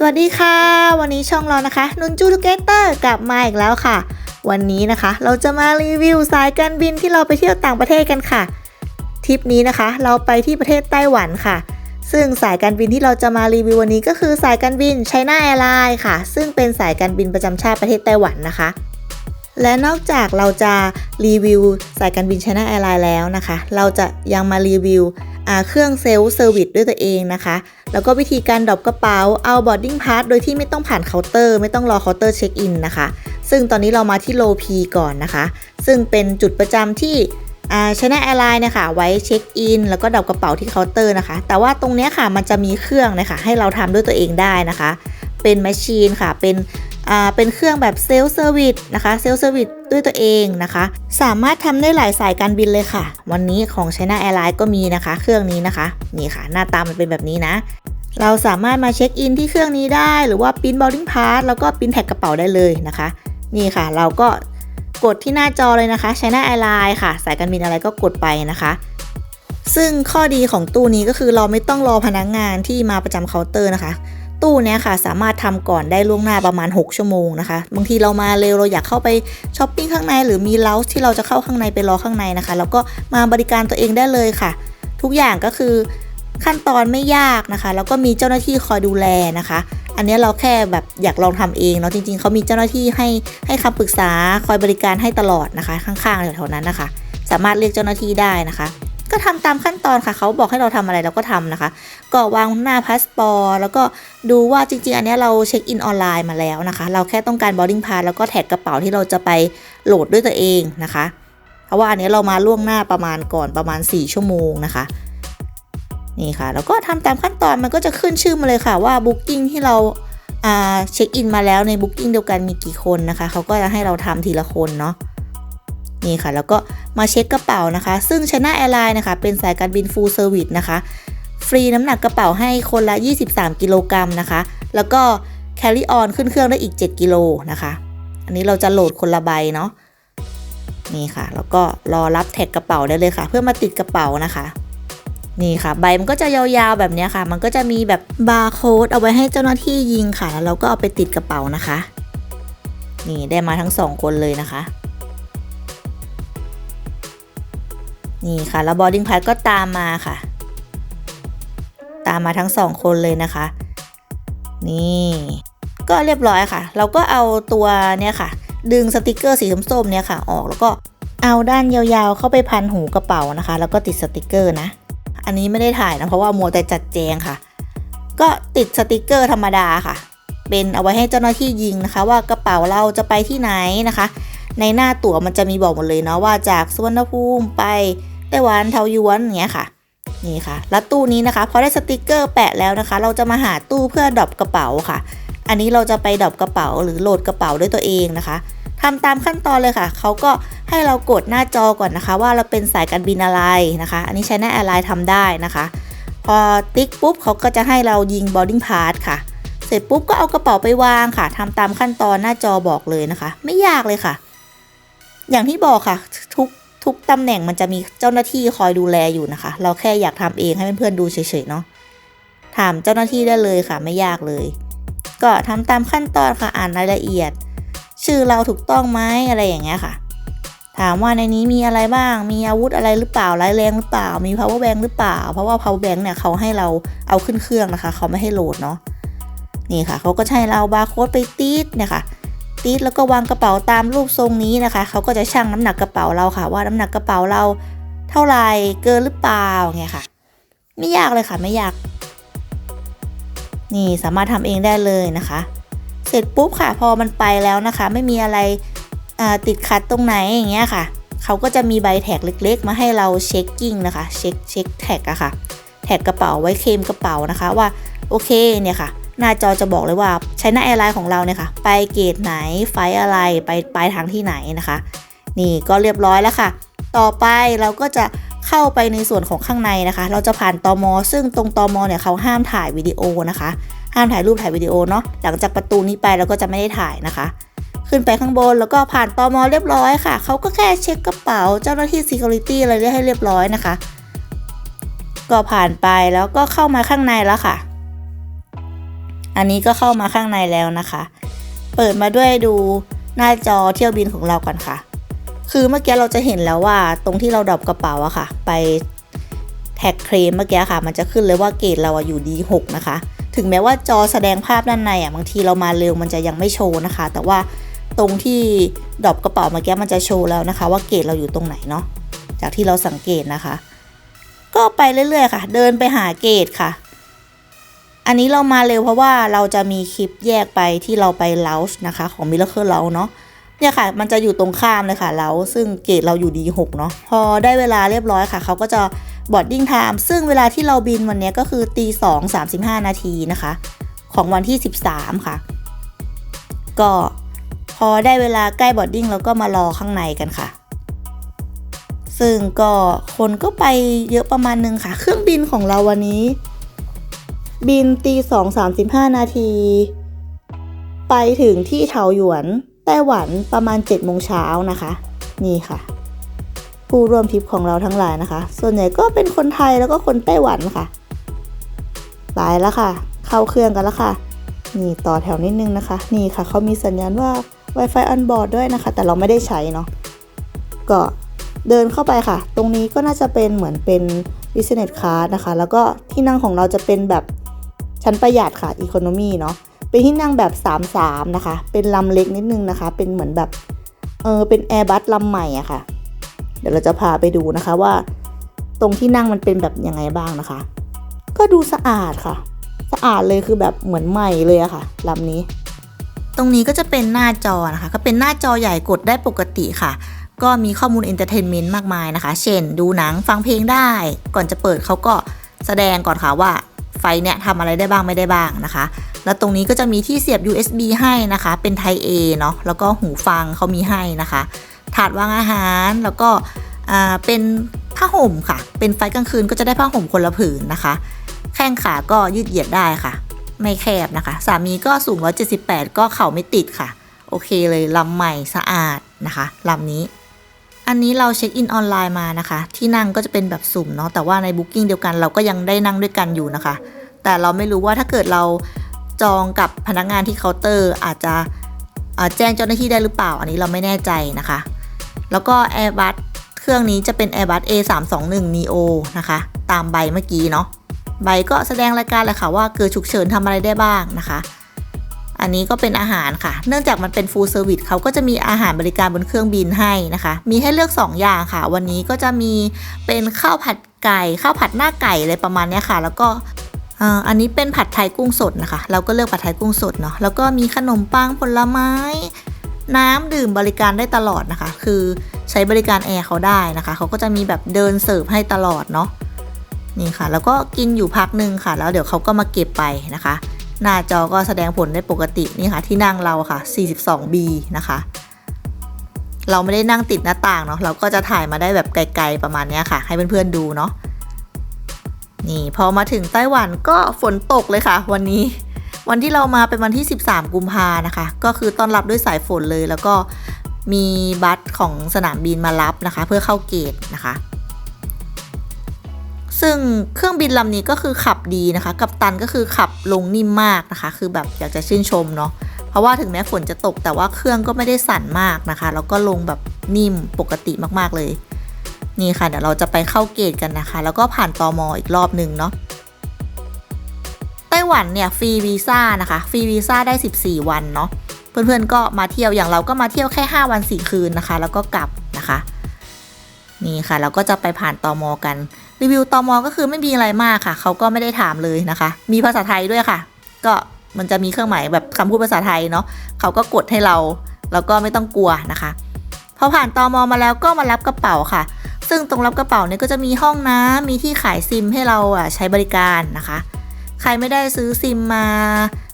สวัสดีค่ะ วันนี้ช่องเรานะคะนุนจูทูเกเตอร์กลับมาอีกแล้วค่ะ วันนี้นะคะ เราจะมารีวิวสายการบินที่เราไปเที่ยวต่างประเทศกันค่ะทริปนี้นะคะ เราไปที่ประเทศไต้หวันค่ะ ซึ่งสายการบินที่เราจะมารีวิววันนี้ก็คือสายการบินไชน่าแอร์ไลน์ค่ะ ซึ่งเป็นสายการบินประจำชาติประเทศไต้หวันนะคะ และนอกจากเราจะรีวิวสายการบินไชน่าแอร์ไลน์แล้วนะคะ เราจะยังมารีวิว เครื่องเซลล์เซอร์วิสด้วยตัวเองนะคะ แล้วก็วิธีการดรอปกระเป๋าเอาบอร์ดิ้งพาสโดยที่ไม่ต้องผ่านเคาน์เตอร์ ไม่ต้องรอเคาน์เตอร์เช็คอินนะคะ ซึ่งตอนนี้เรามาที่โลพีก่อนนะคะ ซึ่งเป็นจุดประจำที่ชนะแอร์ไลน์นะคะไว้เช็คอินแล้วก็ดรอปกระเป๋าที่เคาน์เตอร์นะคะ แต่ว่าตรงนี้ค่ะมันจะมีเครื่องนะคะให้เราทำด้วยตัวเองได้นะคะ เป็นแมชชีนค่ะเป็น เป็นเครื่องแบบเซลล์เซอร์วิสนะคะเซลล์เซอร์วิสด้วยตัวเองนะคะ สามารถทำได้หลายสายการบินเลยค่ะ วันนี้ของ China Airlines ก็มีนะคะ เครื่องนี้นะคะ นี่ค่ะ หน้าตามันเป็นแบบนี้นะ เราสามารถมาเช็คอินที่เครื่องนี้ได้ หรือว่าปิ้นบอ r ดิ้งพาสแล้วก็ปิ้นแท็กกระเป๋าได้เลยนะคะ นี่ค่ะ เราก็กดที่หน้าจอเลยนะคะ China Airlines ค่ะ สายการบินอะไรก็กดไปนะคะซึ่งข้อดีของตู้นี้ก็คือเราไม่ต้องรอพนักงงานที่มาประจำเคาน์เตอร์นะคะ ตู้เนี้ยค่ะสามารถทำก่อนได้ล่วงหน้าประมาณ 6 ชั่วโมงนะคะบางทีเรามาเร็วเราอยากเข้าไปช้อปปิ้งข้างในหรือมีเลาส์ที่เราจะเข้าข้างในไปรอข้างในนะคะแล้วก็มาบริการตัวเองได้เลยค่ะ ทุกอย่างก็คือขั้นตอนไม่ยากนะคะ แล้วก็มีเจ้าหน้าที่คอยดูแลนะคะ อันนี้เราแค่แบบอยากลองทำเองเนาะจริง ๆเขามีเจ้าหน้าที่ให้ให้คำปรึกษาคอยบริการให้ตลอดนะคะ ข้างๆแถวๆนั้นนะคะ สามารถเรียกเจ้าหน้าที่ได้นะคะ ก็ทำตามขั้นตอนค่ะ เขาบอกให้เราทำอะไรเราก็ทำนะคะ ก็วางหน้าพาสปอร์แล้วก็ดูว่าจริงๆ อันนี้เราเช็คอินออนไลน์มาแล้วนะคะ เราแค่ต้องการ boarding pass แล้วก็แท็กกระเป๋าที่เราจะไปโหลดด้วยตัวเองนะคะ เพราะว่าอันนี้เรามาล่วงหน้าประมาณก่อนประมาณ 4 ชั่วโมงนะคะนี่ค่ะแล้วก็ทำตามขั้นตอนมันก็จะขึ้นชื่อมาเลยค่ะว่า Booking ที่เราเช็คอินมาแล้วใน Booking เดียวกันมีกี่คนนะคะเขาก็จะให้เราทำทีละคนเนาะ นี่ค่ะ แล้วก็มาเช็คกระเป๋านะคะ ซึ่ง China Airlines นะคะ เป็นสายการบิน Full Service นะคะ ฟรีน้ำหนักกระเป๋าให้คนละ 23 กิโลกรัมนะคะ แล้วก็ carry on ขึ้นเครื่องได้อีก 7 กิโลนะคะ อันนี้เราจะโหลดคนละใบเนาะนี่ค่ะ แล้วก็รอรับแท็กกระเป๋าได้เลยค่ะ เพื่อมาติดกระเป๋านะคะ นี่ค่ะ ใบมันก็จะยาวๆแบบนี้ค่ะ มันก็จะมีแบบบาร์โค้ดเอาไว้ให้เจ้าหน้าที่ยิงค่ะ แล้วเราก็เอาไปติดกระเป๋านะคะ นี่ได้มาทั้งสองคนเลยนะคะ นี่ค่ะ แล้ว boarding pass ก็ตามมาค่ะ ตามมาทั้งสองคนเลยนะคะ นี่ก็เรียบร้อยค่ะ เราก็เอาตัวเนี่ยค่ะ ดึงสติกเกอร์สีส้มๆเนี่ยค่ะ ออกแล้วก็เอาด้านยาวๆ เข้าไปพันหูกระเป๋านะคะ แล้วก็ติดสติกเกอร์นะ อันนี้ไม่ได้ถ่ายนะเพราะว่ามัวแต่จัดแจงค่ะ ก็ติดสติกเกอร์ธรรมดาค่ะ เป็นเอาไว้ให้เจ้าหน้าที่ยิงนะคะ ว่ากระเป๋าเราจะไปที่ไหนนะคะ ในหน้าตั๋วมันจะมีบอกหมดเลยเนาะว่าจากสุวรรณภูมิไป ไต้หวันเทาหยวนอย่างเงี้ยค่ะนี่ค่ะ แล้วตู้นี้นะคะพอได้สติกเกอร์แปะแล้วนะคะ เราจะมาหาตู้เพื่อดรอปกระเป๋าค่ะ อันนี้เราจะไปดรอปกระเป๋าหรือโหลดกระเป๋าด้วยตัวเองนะคะทำตามขั้นตอนเลยค่ะ เขาก็ให้เรากดหน้าจอก่อนนะคะ ว่าเราเป็นสายการบินอะไรนะคะ อันนี้ใช้หน้าแอร์ไลน์ทำได้นะคะ พอติ๊กปุ๊บเขาก็จะให้เรายิง boarding pass ค่ะ เสร็จปุ๊บก็เอากระเป๋าไปวางค่ะทำตามขั้นตอนหน้าจอบอกเลยนะคะ ไม่ยากเลยค่ะ อย่างที่บอกค่ะ ทุก ทุกตำแหน่งมันจะมีเจ้าหน้าที่คอยดูแลอยู่นะคะ เราแค่อยากทำเองให้เพื่อนๆดูเฉยๆเนาะถามเจ้าหน้าที่ได้เลยค่ะไม่ยากเลย ก็ทำตามขั้นตอนค่ะอ่านรายละเอียด ชื่อเราถูกต้องไหมอะไรอย่างเงี้ยค่ะ ถามว่าในนี้มีอะไรบ้าง มีอาวุธอะไรหรือเปล่าร้ายแรงหรือเปล่า มี power bank หรือเปล่า เพราะว่า power bank เนี่ยเขาให้เราเอาขึ้นเครื่องนะคะ เขาไม่ให้โหลดเนาะนี่ค่ะเขาก็ใช้เราบาร์โค้ดไปตีดเนี่ยค่ะ ติดแล้วก็วางกระเป๋าตามรูปทรงนี้นะคะเขาก็จะชั่งน้ำหนักกระเป๋าเราค่ะ ว่าน้ำหนักกระเป๋าเราเท่าไหร่เกินหรือเปล่าเงี้ยค่ะ ไม่ยากเลยค่ะไม่ยาก นี่สามารถทำเองได้เลยนะคะ เสร็จปุ๊บค่ะพอมันไปแล้วนะคะ ไม่มีอะไรติดขัดตรงไหนอย่างเงี้ยค่ะเขาก็จะมีใบแท็กเล็ก ๆ มาให้เราเช็คกิ้งนะคะเช็คเช็คแท็กอะค่ะแท็กกระเป๋าไว้เคลมกระเป๋านะคะว่าโอเคเนี่ยค่ะ หน้าจอจะบอกเลยว่าใช้หน้าแอร์ไลน์ของเราเนี่ยค่ะไปเกตไหนไฟอะไรไปปลายทางที่ไหนนะคะ นี่ก็เรียบร้อยแล้วค่ะ ต่อไปเราก็จะเข้าไปในส่วนของข้างในนะคะ เราจะผ่านตอมอซึ่งตรงตอมอเนี่ยเขาห้ามถ่ายวิดีโอนะคะ ห้ามถ่ายรูปถ่ายวิดีโอเนาะหลังจากประตูนี้ไปเราก็จะไม่ได้ถ่ายนะคะ ขึ้นไปข้างบนแล้วก็ผ่านตอมอเรียบร้อยค่ะเขาก็แค่เช็คกระเป๋าเจ้าหน้าที่ Security อะไรเรียกให้เรียบร้อยนะคะ ก็ผ่านไปแล้วก็เข้ามาข้างในแล้วค่ะ อันนี้ก็เข้ามาข้างในแล้วนะคะ เปิดมาด้วยดูหน้าจอเที่ยวบินของเราก่อนค่ะ คือเมื่อกี้เราจะเห็นแล้วว่าตรงที่เราดรอปกระเป๋าอะค่ะ ไปแท็กเคลมเมื่อกี้ค่ะ มันจะขึ้นเลยว่าเกรดเราอยู่ D6 นะคะ ถึงแม้ว่าจอแสดงภาพด้านในอะบางทีเรามาเร็วมันจะยังไม่โชว์นะคะ แต่ว่าตรงที่ดรอปกระเป๋าเมื่อกี้มันจะโชว์แล้วนะคะ ว่าเกรดเราอยู่ตรงไหนเนาะจากที่เราสังเกตนะคะ ก็ไปเรื่อยๆค่ะ เดินไปหาเกรดค่ะ อันนี้เรามาเร็วเพราะว่าเราจะมีคลิปแยกไปที่เราไปเลาส์นะคะ ของ Miracle เราเนาะเนี่ยค่ะ มันจะอยู่ตรงข้ามเลยค่ะแล้วซึ่งเกรดเราอยู่ดี6เนาะพอได้เวลาเรียบร้อยค่ะเขาก็จะบอดดิ้งไทม์ซึ่งเวลาที่เราบินวันนี้ก็คือตีสองสามสิบห้านาทีนะคะ ของวันที่13ค่ะ ก็พอได้เวลาใกล้บอดดิ้งเราก็มารอข้างในกันค่ะ ซึ่งก็คนก็ไปเยอะประมาณนึงค่ะ เครื่องบินของเราวันนี้ บินตีสองสามสิบห้านาที ไปถึงที่เถาหยวนไต้หวันประมาณ7โมงเช้านะคะ นี่ค่ะ ผู้ร่วมทริปของเราทั้งหลายนะคะ ส่วนใหญ่ก็เป็นคนไทยแล้วก็คนไต้หวันค่ะไปแล้วค่ะ เข้าเครื่องกันแล้วค่ะ นี่ต่อแถวนิดนึงนะคะ นี่ค่ะเขามีสัญญาณว่า Wi-Fi on board ด้วยนะคะ แต่เราไม่ได้ใช้เนาะก็เดินเข้าไปค่ะ ตรงนี้ก็น่าจะเป็นเหมือนเป็น business class นะคะ แล้วก็ที่นั่งของเราจะเป็นแบบ ชั้นประหยัดค่ะ economy เนาะเป็นที่นั่งแบบ 3-3 นะคะ เป็นลำเล็กนิดนึงนะคะ เป็นเหมือนแบบเออเป็นแอร์บัสลำใหม่อะค่ะ เดี๋ยวเราจะพาไปดูนะคะว่า ตรงที่นั่งมันเป็นแบบยังไงบ้างนะคะ ก็ดูสะอาดค่ะ สะอาดเลยคือแบบเหมือนใหม่เลยอะค่ะลำนี้ ตรงนี้ก็จะเป็นหน้าจอนะคะ ก็เป็นหน้าจอใหญ่กดได้ปกติค่ะ ก็มีข้อมูลเอนเตอร์เทนเมนต์มากมายนะคะ เช่น ดูหนังฟังเพลงได้ ก่อนจะเปิดเขาก็แสดงก่อนค่ะว่า ไฟเนี่ยทำอะไรได้บ้างไม่ได้บ้างนะคะ แล้วตรงนี้ก็จะมีที่เสียบ USB ให้นะคะ เป็น Type A เนาะแล้วก็หูฟังเขามีให้นะคะ ถาดวางอาหารแล้วก็อ่าเป็นผ้าห่มค่ะ เป็นไฟกลางคืนก็จะได้ผ้าห่มคนละผืนนะคะ แข้งขาก็ยืดเหยียดได้ค่ะ ไม่แคบนะคะ สามีก็สูง 178 ก็เข่าไม่ติดค่ะ โอเคเลยลำใหม่สะอาดนะคะลำนี้ อันนี้เราเช็คอินออนไลน์มานะคะ ที่นั่งก็จะเป็นแบบสุ่มเนาะแต่ว่าในบุ๊กิ้งเดียวกันเราก็ยังได้นั่งด้วยกันอยู่นะคะ แต่เราไม่รู้ว่าถ้าเกิดเราจองกับพนักงานที่เคาน์เตอร์อาจจะแจ้งเจ้าหน้าที่ได้หรือเปล่า อันนี้เราไม่แน่ใจนะคะ แล้วก็ Airbus เครื่องนี้จะเป็น Airbus A321 Neo นะคะ ตามใบเมื่อกี้เนาะใบก็แสดงรายการเลยค่ะว่าเกิดฉุกเฉินทำอะไรได้บ้างนะคะ อันนี้ก็เป็นอาหารค่ะ เนื่องจากมันเป็น full service เขาก็จะมีอาหารบริการบนเครื่องบินให้นะคะ มีให้เลือก 2 อย่างค่ะ วันนี้ก็จะมีเป็นข้าวผัดไก่ ข้าวผัดหน้าไก่อะไรประมาณนี้ค่ะ แล้วก็อันนี้เป็นผัดไทยกุ้งสดนะคะ เราก็เลือกผัดไทยกุ้งสดเนาะ แล้วก็มีขนมปังผลไม้ น้ำดื่มบริการได้ตลอดนะคะ คือใช้บริการแอร์เขาได้นะคะ เขาก็จะมีแบบเดินเสิร์ฟให้ตลอดเนาะ นี่ค่ะ แล้วก็กินอยู่พักหนึ่งค่ะ แล้วเดี๋ยวเขาก็มาเก็บไปนะคะ หน้าจอก็แสดงผลได้ปกตินี่ค่ะที่นั่งเราค่ะ 42B นะคะ เราไม่ได้นั่งติดหน้าต่างเนาะเราก็จะถ่ายมาได้แบบไกลๆประมาณนี้ค่ะ ให้เพื่อนๆดูเนาะนี่พอมาถึงไต้หวันก็ฝนตกเลยค่ะ วันนี้วันที่เรามาเป็นวันที่ 13 กุมภานะคะ ก็คือต้อนรับด้วยสายฝนเลย แล้วก็มีบัสของสนามบินมารับนะคะ เพื่อเข้าเกตนะคะ ซึ่งเครื่องบินลำนี้ก็คือขับดีนะคะ กับตันก็คือขับลงนิ่มมากนะคะ คือแบบอยากจะชื่นชมเนาะ เพราะว่าถึงแม้ฝนจะตกแต่ว่าเครื่องก็ไม่ได้สั่นมากนะคะ แล้วก็ลงแบบนิ่มปกติมากๆเลย นี่ค่ะเดี๋ยวเราจะไปเข้าเกตกันนะคะ แล้วก็ผ่านตอมออีกรอบหนึ่งเนาะไต้หวันเนี่ยฟรีวีซ่านะคะฟรีวีซ่าได้ 14 วันเนาะเพื่อนๆก็มาเที่ยวอย่างเราก็มาเที่ยวแค่ 5 วัน 4 คืนนะคะ แล้วก็กลับนะคะ นี่ค่ะเราก็จะไปผ่านตอมอกัน รีวิวตอมอก็คือไม่มีอะไรมากค่ะ เขาก็ไม่ได้ถามเลยนะคะ มีภาษาไทยด้วยค่ะ ก็มันจะมีเครื่องหมายแบบคำพูดภาษาไทยเนาะเขาก็กดให้เรา แล้วก็ไม่ต้องกลัวนะคะพอผ่านตอมอมาแล้วก็มารับกระเป๋าค่ะ ซึ่งตรงรับกระเป๋าเนี่ยก็จะมีห้องน้ำมีที่ขายซิมให้เราอะใช้บริการนะคะ ใครไม่ได้ซื้อซิมมา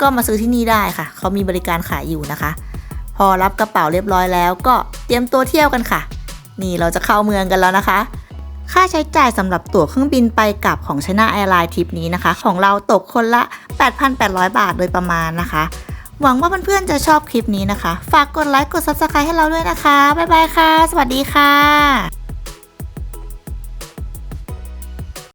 ก็มาซื้อที่นี่ได้ค่ะ เขามีบริการขายอยู่นะคะ พอรับกระเป๋าเรียบร้อยแล้ว ก็เตรียมตัวเที่ยวกันค่ะ นี่เราจะเข้าเมืองกันแล้วนะคะ ค่าใช้จ่ายสำหรับตั๋วเครื่องบินไปกลับของ China Airlines ทริปนี้นะคะ ของเราตกคนละ 8,800 บาทโดยประมาณนะคะ หวังว่าเพื่อนๆจะชอบคลิปนี้นะคะ ฝากกดไลค์กด Subscribe ให้เราด้วยนะคะ บ๊ายบายค่ะ สวัสดีค่ะ